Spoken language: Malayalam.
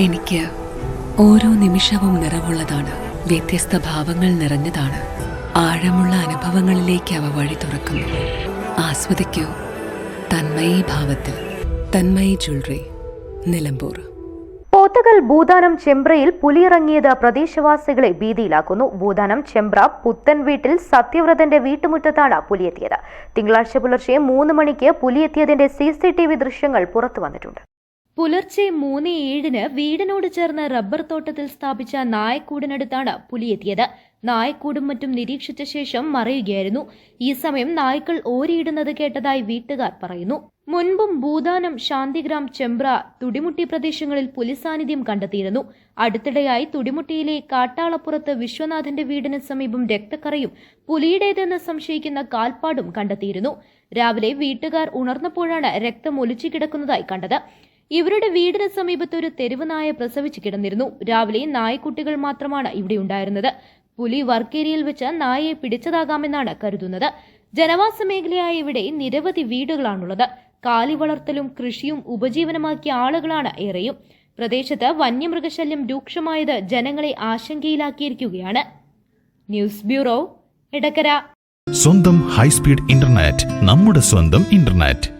എനിക്ക് ഓരോ നിമിഷവും നിറവുള്ളതാണ്. വ്യത്യസ്ത ഭാവങ്ങൾ നിറഞ്ഞതാണ്. ആഴമുള്ള അനുഭവങ്ങളിലേക്ക് അവ വഴി തുറക്കുന്നു. ആസ്വദിക്കൂ. തന്മയി ഭാവത്തിൽ. തന്മയി ജ്വല്ലറി. നിലമ്പൂർ. പോത്തകൽ ഭൂതാനം ചെമ്പ്രയിൽ പുലിയിറങ്ങിയത് പ്രദേശവാസികളെ ഭീതിയിലാക്കുന്നു. ഭൂതാനം ചെമ്പ്ര പുത്തൻ വീട്ടിൽ സത്യവ്രതന്റെ വീട്ടുമുറ്റത്താണ് പുലിയെത്തിയത്. തിങ്കളാഴ്ച പുലർച്ചെ മൂന്ന് മണിക്ക് പുലിയെത്തിയതിന്റെ സി സി ടി വി ദൃശ്യങ്ങൾ പുറത്തു വന്നിട്ടുണ്ട്. പുലർച്ചെ മൂന്ന് ഏഴിന് വീടിനോട് ചേർന്ന റബ്ബർ തോട്ടത്തിൽ സ്ഥാപിച്ച നായക്കൂടിനടുത്താണ് പുലിയെത്തിയത്. നായക്കൂടും മറ്റും നിരീക്ഷിച്ച ശേഷം മറയുകയായിരുന്നു. ഈ സമയം നായ്ക്കൾ ഓരിയിടുന്നത് കേട്ടതായി വീട്ടുകാർ പറയുന്നു. മുൻപും ഭൂതാനം ശാന്തിഗ്രാം ചെമ്പ്ര തുടിമുട്ടി പ്രദേശങ്ങളിൽ പുലി സാന്നിധ്യം കണ്ടെത്തിയിരുന്നു. അടുത്തിടെയായി തുടിമുട്ടിയിലെ കാട്ടാളപ്പുറത്ത് വിശ്വനാഥന്റെ വീടിന് സമീപം രക്തക്കറയും പുലിയുടേതെന്ന് സംശയിക്കുന്ന കാൽപ്പാടും കണ്ടെത്തിയിരുന്നു. രാവിലെ വീട്ടുകാർ ഉണർന്നപ്പോഴാണ് രക്തം ഒലിച്ചു കിടക്കുന്നതായി കണ്ടത്. ഇവരുടെ വീടിന് സമീപത്ത് ഒരു തെരുവ് നായ പ്രസവിച്ച് കിടന്നിരുന്നു. രാവിലെ നായക്കുട്ടികൾ മാത്രമാണ് ഇവിടെ ഉണ്ടായിരുന്നത്. പുലി വർക്കേരിയിൽ വെച്ച് നായയെ പിടിച്ചതാകാമെന്നാണ് കരുതുന്നത്. ജനവാസ മേഖലയായ ഇവിടെ നിരവധി വീടുകളാണുള്ളത്. കാലി വളർത്തലും കൃഷിയും ഉപജീവനമാക്കിയ ആളുകളാണ് ഏറെയും. പ്രദേശത്ത് വന്യമൃഗശല്യം രൂക്ഷമായത് ജനങ്ങളെ ആശങ്കയിലാക്കിയിരിക്കുകയാണ്. News bureau Edakkara. സ്വന്തം ഹൈസ്പീഡ് ഇന്റർനെറ്റ് നമ്മുടെ സ്വന്തം ഇന്റർനെറ്റ്.